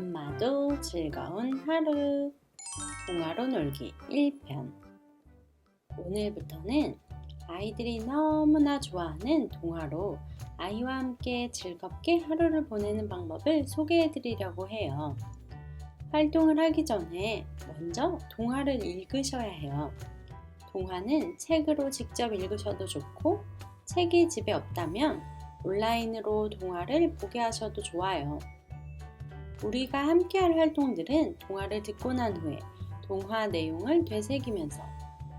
엄마도 즐거운 하루 동화로 놀기 1편 오늘부터는 아이들이 너무나 좋아하는 동화로 아이와 함께 즐겁게 하루를 보내는 방법을 소개해 드리려고 해요. 활동을 하기 전에 먼저 동화를 읽으셔야 해요. 동화는 책으로 직접 읽으셔도 좋고 책이 집에 없다면 온라인으로 동화를 보게 하셔도 좋아요. 우리가 함께할 활동들은 동화를 듣고 난 후에 동화 내용을 되새기면서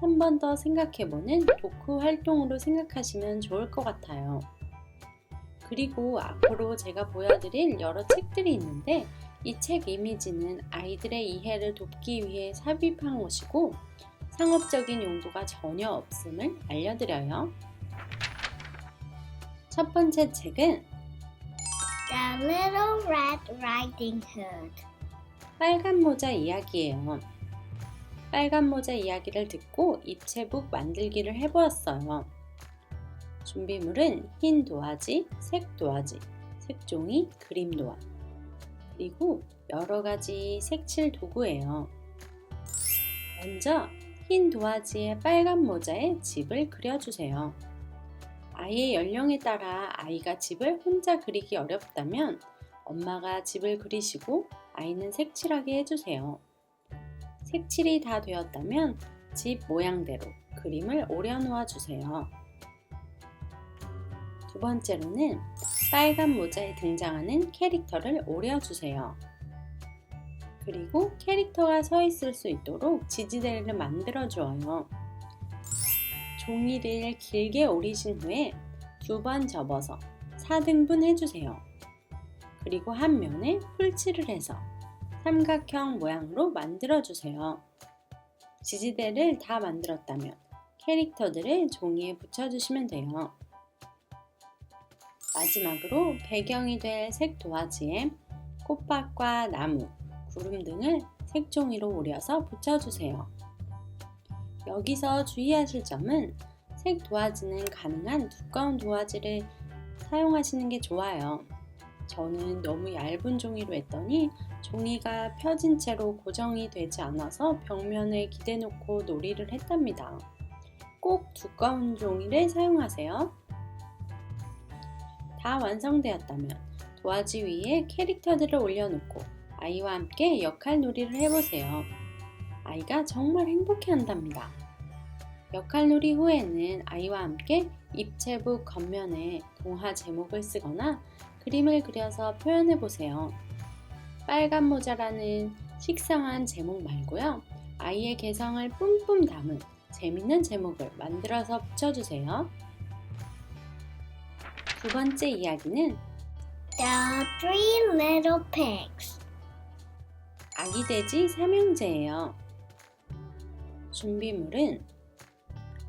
한 번 더 생각해보는 독후 활동으로 생각하시면 좋을 것 같아요. 그리고 앞으로 제가 보여드릴 여러 책들이 있는데 이 책 이미지는 아이들의 이해를 돕기 위해 삽입한 것이고 상업적인 용도가 전혀 없음을 알려드려요. 첫 번째 책은 The Little Red Riding Hood. 빨간 모자 이야기예요. 빨간 모자 이야기를 듣고 입체북 만들기를 해보았어요. 준비물은 흰 도화지, 색 도화지, 색종이, 그림 도화, 그리고 여러 가지 색칠 도구예요. 먼저 흰 도화지에 빨간 모자에 집을 그려주세요. 아이의 연령에 따라 아이가 집을 혼자 그리기 어렵다면 엄마가 집을 그리시고 아이는 색칠하게 해주세요. 색칠이 다 되었다면 집 모양대로 그림을 오려놓아 주세요. 두 번째로는 빨간 모자에 등장하는 캐릭터를 오려주세요. 그리고 캐릭터가 서 있을 수 있도록 지지대를 만들어 주어요. 종이를 길게 오리신 후에 두 번 접어서 4등분 해주세요. 그리고 한 면에 풀칠을 해서 삼각형 모양으로 만들어주세요. 지지대를 다 만들었다면 캐릭터들을 종이에 붙여주시면 돼요. 마지막으로 배경이 될 색 도화지에 꽃밭과 나무, 구름 등을 색종이로 오려서 붙여주세요. 여기서 주의하실 점은 색 도화지는 가능한 두꺼운 도화지를 사용하시는 게 좋아요. 저는 너무 얇은 종이로 했더니 종이가 펴진 채로 고정이 되지 않아서 벽면에 기대놓고 놀이를 했답니다. 꼭 두꺼운 종이를 사용하세요. 다 완성되었다면 도화지 위에 캐릭터들을 올려놓고 아이와 함께 역할 놀이를 해보세요. 아이가 정말 행복해 한답니다. 역할놀이 후에는 아이와 함께 입체북 겉면에 동화 제목을 쓰거나 그림을 그려서 표현해 보세요. 빨간 모자라는 식상한 제목 말고요. 아이의 개성을 뿜뿜 담은 재밌는 제목을 만들어서 붙여주세요. 두 번째 이야기는 The Three Little Pigs. 아기 돼지 삼형제예요. 준비물은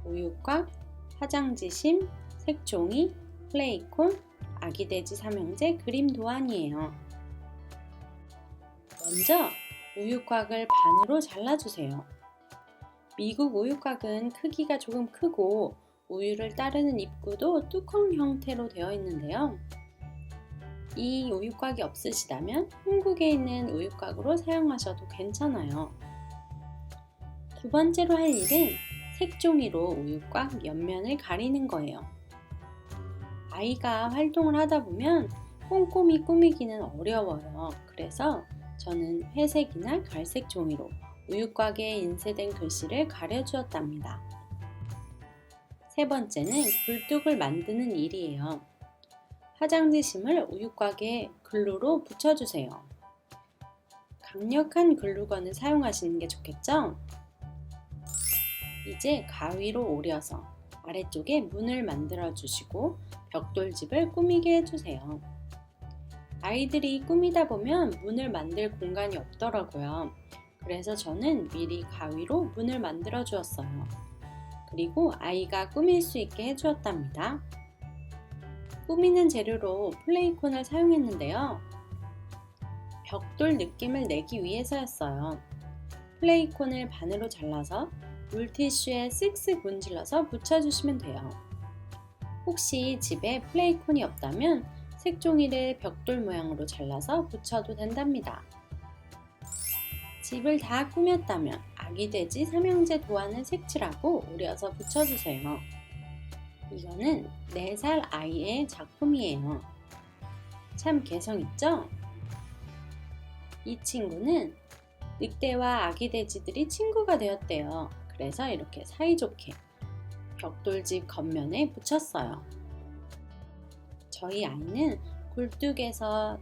우유곽, 화장지심, 색종이, 플레이콘, 아기 돼지 삼형제 그림 도안이에요. 먼저 우유곽을 반으로 잘라주세요. 미국 우유곽은 크기가 조금 크고 우유를 따르는 입구도 뚜껑 형태로 되어 있는데요. 이 우유곽이 없으시다면 한국에 있는 우유곽으로 사용하셔도 괜찮아요. 두 번째로 할 일은 색종이로 우유곽 옆면을 가리는 거예요. 아이가 활동을 하다 보면 꼼꼼히 꾸미기는 어려워요. 그래서 저는 회색이나 갈색 종이로 우유곽에 인쇄된 글씨를 가려주었답니다. 세 번째는 굴뚝을 만드는 일이에요. 화장지심을 우유곽에 글루로 붙여주세요. 강력한 글루건을 사용하시는 게 좋겠죠? 이제 가위로 오려서 아래쪽에 문을 만들어 주시고 벽돌집을 꾸미게 해주세요. 아이들이 꾸미다 보면 문을 만들 공간이 없더라고요. 그래서 저는 미리 가위로 문을 만들어 주었어요. 그리고 아이가 꾸밀 수 있게 해주었답니다. 꾸미는 재료로 플레이콘을 사용했는데요. 벽돌 느낌을 내기 위해서였어요. 플레이콘을 반으로 잘라서 물티슈에 쓱쓱 문질러서 붙여주시면 돼요. 혹시 집에 플레이콘이 없다면 색종이를 벽돌 모양으로 잘라서 붙여도 된답니다. 집을 다 꾸몄다면 아기 돼지 삼형제 도안을 색칠하고 오려서 붙여주세요. 이거는 4살 아이의 작품이에요. 참 개성있죠? 이 친구는 늑대와 아기 돼지들이 친구가 되었대요. 그래서 이렇게 사이좋게 벽돌집 겉면에 붙였어요. 저희 아이는 굴뚝에서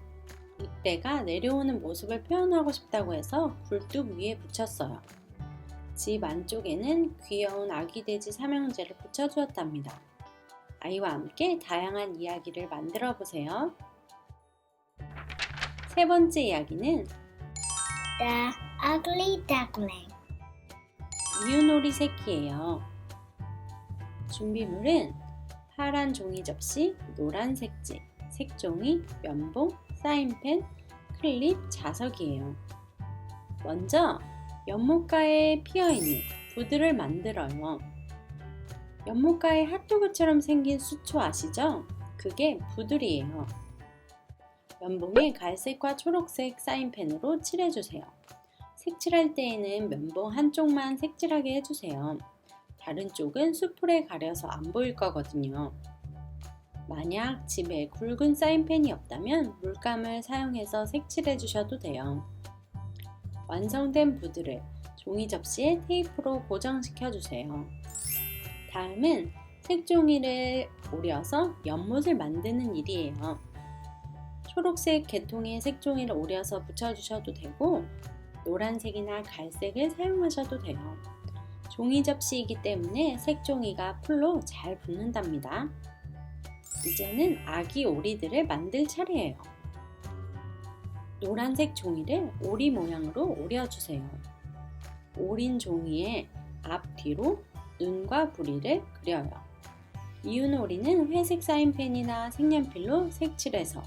늑대가 내려오는 모습을 표현하고 싶다고 해서 굴뚝 위에 붙였어요. 집 안쪽에는 귀여운 아기 돼지 삼형제를 붙여주었답니다. 아이와 함께 다양한 이야기를 만들어 보세요. 세 번째 이야기는 The Ugly Duckling. 이유놀이 새끼예요. 준비물은 파란 종이 접시, 노란 색지, 색종이, 면봉, 사인펜, 클립, 자석이에요. 먼저 연못가에 피어있는 부들을 만들어요. 연못가에 핫도그처럼 생긴 수초 아시죠? 그게 부들이에요. 면봉에 갈색과 초록색 사인펜으로 칠해주세요. 색칠할 때에는 면봉 한쪽만 색칠하게 해주세요. 다른 쪽은 수풀에 가려서 안 보일 거거든요. 만약 집에 굵은 사인펜이 없다면 물감을 사용해서 색칠해 주셔도 돼요. 완성된 부드를 종이 접시에 테이프로 고정시켜 주세요. 다음은 색종이를 오려서 연못을 만드는 일이에요. 초록색 개통에 색종이를 오려서 붙여주셔도 되고 노란색이나 갈색을 사용하셔도 돼요. 종이 접시이기 때문에 색종이가 풀로 잘 붙는답니다. 이제는 아기 오리들을 만들 차례예요. 노란색 종이를 오리 모양으로 오려주세요. 오린 종이에 앞뒤로 눈과 부리를 그려요. 이윤오리는 회색 사인펜이나 색연필로 색칠해서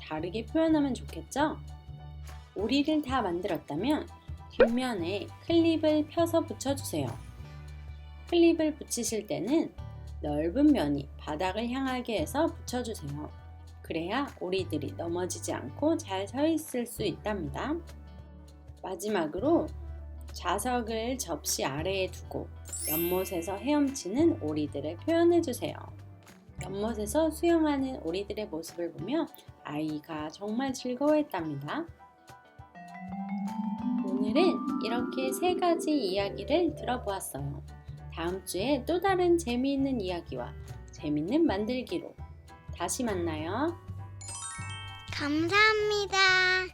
다르게 표현하면 좋겠죠? 오리를 다 만들었다면 뒷면에 클립을 펴서 붙여주세요. 클립을 붙이실 때는 넓은 면이 바닥을 향하게 해서 붙여주세요. 그래야 오리들이 넘어지지 않고 잘 서 있을 수 있답니다. 마지막으로 자석을 접시 아래에 두고 연못에서 헤엄치는 오리들을 표현해 주세요. 연못에서 수영하는 오리들의 모습을 보며 아이가 정말 즐거워했답니다. 오늘은 이렇게 세 가지 이야기를 들어보았어요. 다음 주에 또 다른 재미있는 이야기와 재미있는 만들기로 다시 만나요. 감사합니다.